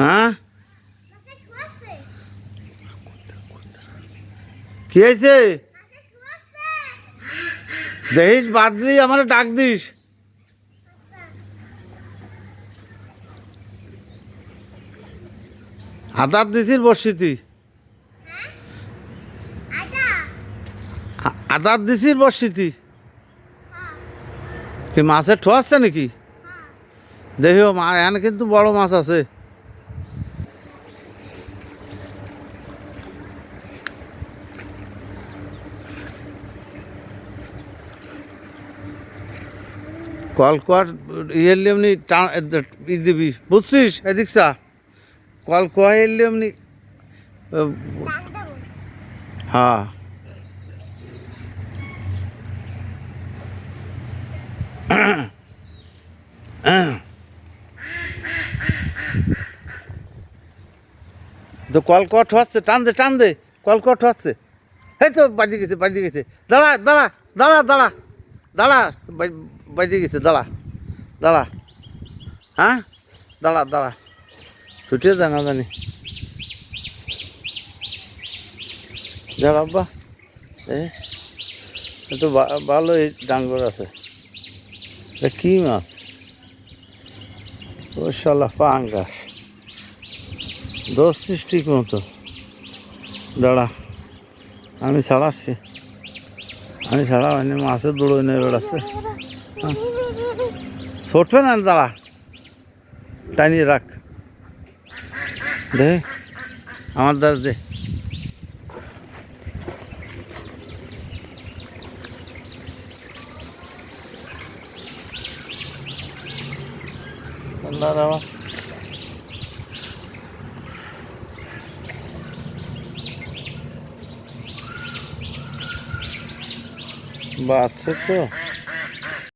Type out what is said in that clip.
হ্যাঁ? কি হয়েছে? দেখিস, বাদ দিস আমার ডাক দিস। আদার দিছিস বর্ষিতি? আদার দিছিস বর্ষিতি? কি মাছের ঠোয়াচ্ছে নাকি? দেখিও, মা, এখানে কিন্তু বড় মাছ আছে। কল কর ইয়েলি এমনি ই দিবি, বুঝছিস? এদিক সা। কল কয় এলি এমনি হ্যাঁ। তো কল কট হচ্ছে টান দে টান দে কল কট হচ্ছে এই তো বাজে গেছে বাজে গেছে। দাঁড়া দাঁড়া দাঁড়া দাঁড়া দাঁড়া বাজে গেছে, দাঁড়া দাঁড়া হ্যাঁ? দাঁড়া দাঁড়া ছুটে জানা জানি। দাঁড়া, আব্বা। এ একটু ভালোই ডাঙ্গর আছে। কী মাছ? ও শালা, পাঙ্গাস। ধরছিস ঠিক মতো। দাঁড়া, আমি ছাড়াচ্ছি। আমি ছাড়া মাছের দৌড়ে নিয়ে বেড়াচ্ছে ছোটবে না দাঁড়া টানিয়ে রাখ দে আমার দ্বারা দে দাঁড়া বাচ্চা তো